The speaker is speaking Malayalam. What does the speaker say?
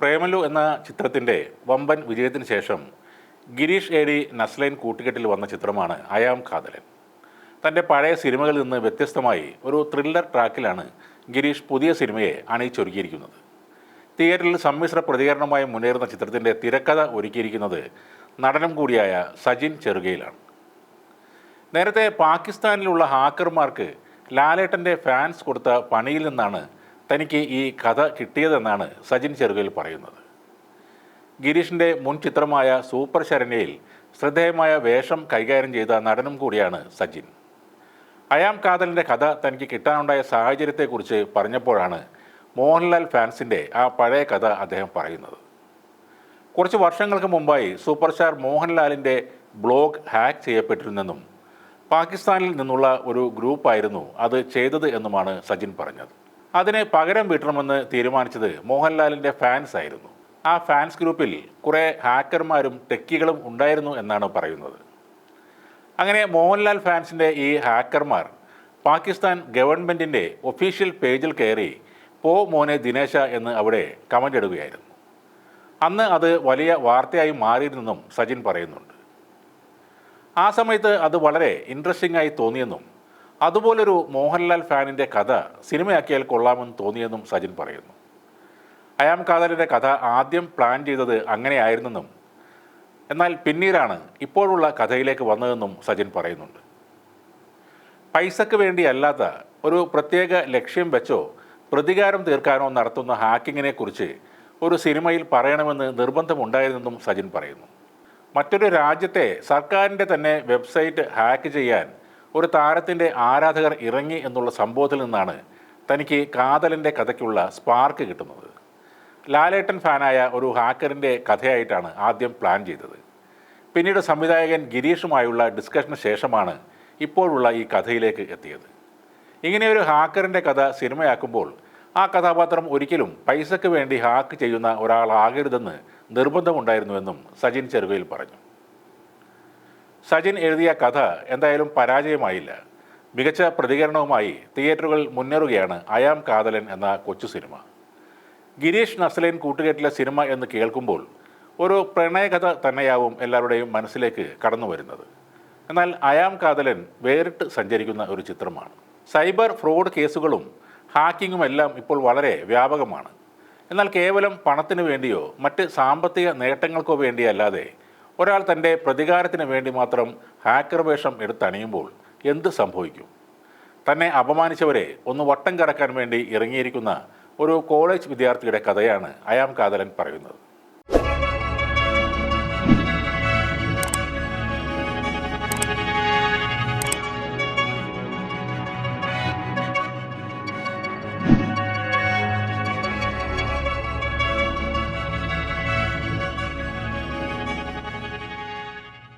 പ്രേമലു എന്ന ചിത്രത്തിന്റെ വമ്പൻ വിജയത്തിന് ശേഷം ഗിരീഷ് ഏടി നസ്ലൈൻ കൂട്ടുകെട്ടിൽ വന്ന ചിത്രമാണ് അയാം കാതലൻ. തന്റെ പഴയ സിനിമകളിൽ നിന്ന് വ്യത്യസ്തമായി ഒരു ത്രില്ലർ ട്രാക്കിലാണ് ഗിരീഷ് പുതിയ സിനിമയെ അണിയിച്ചൊരുക്കിയിരിക്കുന്നത്. തിയേറ്ററിൽ സമ്മിശ്ര പ്രതികരണമായി മുന്നേറുന്ന ചിത്രത്തിന്റെ തിരക്കഥ ഒരുക്കിയിരിക്കുന്നത് നടനും കൂടിയായ സജിൻ ചെറുകയിലാണ്. നേരത്തെ പാകിസ്ഥാനിലുള്ള ഹാക്കർമാർക്ക് ലാലേട്ടന്റെ ഫാൻസ് കൊടുത്ത പണിയിൽ നിന്നാണ് തനിക്ക് ഈ കഥ കിട്ടിയതെന്നാണ് സജിൻ ചെറുകയിൽ പറയുന്നത്. ഗിരീഷിന്റെ മുൻ ചിത്രമായ സൂപ്പർ ശരണ്യയിൽ ശ്രദ്ധേയമായ വേഷം കൈകാര്യം ചെയ്ത നടനും കൂടിയാണ് സജിൻ. അയാം കാതലിന്റെ കഥ തനിക്ക് കിട്ടാനുണ്ടായ സാഹചര്യത്തെക്കുറിച്ച് പറഞ്ഞപ്പോഴാണ് മോഹൻലാൽ ഫാൻസിന്റെ ആ പഴയ കഥ അദ്ദേഹം പറയുന്നത്. കുറച്ച് വർഷങ്ങൾക്ക് മുമ്പായി സൂപ്പർ സ്റ്റാർ മോഹൻലാലിന്റെ ബ്ലോഗ് ഹാക്ക് ചെയ്യപ്പെട്ടിരുന്നെന്നും പാകിസ്ഥാനിൽ നിന്നുള്ള ഒരു ഗ്രൂപ്പായിരുന്നു അത് ചെയ്തത് എന്നുമാണ് സജിൻ പറഞ്ഞത്. അതിന് പകരം വീട്ടണമെന്ന് തീരുമാനിച്ചത് മോഹൻലാലിന്റെ ഫാൻസ് ആയിരുന്നു. ആ ഫാൻസ് ഗ്രൂപ്പിൽ കുറേ ഹാക്കർമാരും ടെക്കികളും ഉണ്ടായിരുന്നു എന്നാണ് പറയുന്നത്. അങ്ങനെ മോഹൻലാൽ ഫാൻസിന്റെ ഈ ഹാക്കർമാർ പാകിസ്ഥാൻ ഗവൺമെന്റിന്റെ ഒഫീഷ്യൽ പേജിൽ കയറി പോ മോനെ ദിനേശ എന്ന് അവിടെ കമന്റ് ഇടുകയായിരുന്നു. അന്ന് അത് വലിയ വാർത്തയായി മാറിയിരുന്നെന്നും സജിൻ പറയുന്നുണ്ട്. ആ സമയത്ത് അത് വളരെ ഇൻട്രസ്റ്റിംഗ് ആയി തോന്നിയെന്നും അതുപോലൊരു മോഹൻലാൽ ഫാനിന്റെ കഥ സിനിമയാക്കിയാൽ കൊള്ളാമെന്ന് തോന്നിയെന്നും സജിൻ പറയുന്നു. അയാം കാതലിന്റെ കഥ ആദ്യം പ്ലാൻ ചെയ്തത് അങ്ങനെയായിരുന്നെന്നും എന്നാൽ പിന്നീടാണ് ഇപ്പോഴുള്ള കഥയിലേക്ക് വന്നതെന്നും സജിൻ പറയുന്നുണ്ട്. പൈസക്ക് വേണ്ടിയല്ലാത്ത ഒരു പ്രത്യേക ലക്ഷ്യം വെച്ചോ പ്രതികാരം തീർക്കാനോ നടത്തുന്ന ഹാക്കിങ്ങിനെക്കുറിച്ച് ഒരു സിനിമയിൽ പറയണമെന്ന് നിർബന്ധമുണ്ടായിരുന്നെന്നും സജിൻ പറയുന്നു. മറ്റൊരു രാജ്യത്തെ സർക്കാരിന്റെ തന്നെ വെബ്സൈറ്റ് ഹാക്ക് ചെയ്യാൻ ഒരു താരത്തിന്റെ ആരാധകർ ഇറങ്ങി എന്നുള്ള സംഭവത്തിൽ നിന്നാണ് തനിക്ക് കാതലിന്റെ കഥയ്ക്കുള്ള സ്പാർക്ക് കിട്ടുന്നത്. ലാലേട്ടൻ ഫാനായ ഒരു ഹാക്കറിന്റെ കഥയായിട്ടാണ് ആദ്യം പ്ലാൻ ചെയ്തത്. പിന്നീട് സംവിധായകൻ ഗിരീഷുമായുള്ള ഡിസ്കഷന് ശേഷമാണ് ഇപ്പോഴുള്ള ഈ കഥയിലേക്ക് എത്തിയത്. ഇങ്ങനെ ഒരു ഹാക്കറിന്റെ കഥ സിനിമയാക്കുമ്പോൾ ആ കഥാപാത്രം ഒരിക്കലും പൈസയ്ക്ക് വേണ്ടി ഹാക്ക് ചെയ്യുന്ന ഒരാളാകരുതെന്ന് നിർബന്ധമുണ്ടായിരുന്നുവെന്നും സജിൻ ചെറുകയിൽ പറഞ്ഞു. സജിൻ എഴുതിയ കഥ എന്തായാലും പരാജയമായില്ല. മികച്ച പ്രതികരണവുമായി തിയേറ്ററുകൾ മുന്നേറുകയാണ് അയാം കാതലൻ എന്ന കൊച്ചു സിനിമ. ഗിരീഷ് നസ്ലൈൻ കൂട്ടുകെട്ടിലെ സിനിമ എന്ന് കേൾക്കുമ്പോൾ ഒരു പ്രണയകഥ തന്നെയാവും എല്ലാവരുടെയും മനസ്സിലേക്ക് കടന്നു വരുന്നത് എന്നാൽ അയാം കാതലൻ വേറിട്ട് സഞ്ചരിക്കുന്ന ഒരു ചിത്രമാണ്. സൈബർ ഫ്രോഡ് കേസുകളും ഹാക്കിങ്ങും എല്ലാം ഇപ്പോൾ വളരെ വ്യാപകമാണ്. എന്നാൽ കേവലം പണത്തിനു വേണ്ടിയോ മറ്റ് സാമ്പത്തിക നേട്ടങ്ങൾക്കോ വേണ്ടിയല്ലാതെ ഒരാൾ തന്റെ പ്രതികാരത്തിന് വേണ്ടി മാത്രം ഹാക്കർ വേഷം എടുത്തണിയുമ്പോൾ എന്ത് സംഭവിക്കും? തന്നെ അപമാനിച്ചവരെ ഒന്ന് വട്ടം കറക്കാൻ വേണ്ടി ഇറങ്ങിയിരിക്കുന്ന ഒരു കോളേജ് വിദ്യാർത്ഥിയുടെ കഥയാണ് അയാം കാതലൻ പറയുന്നത്.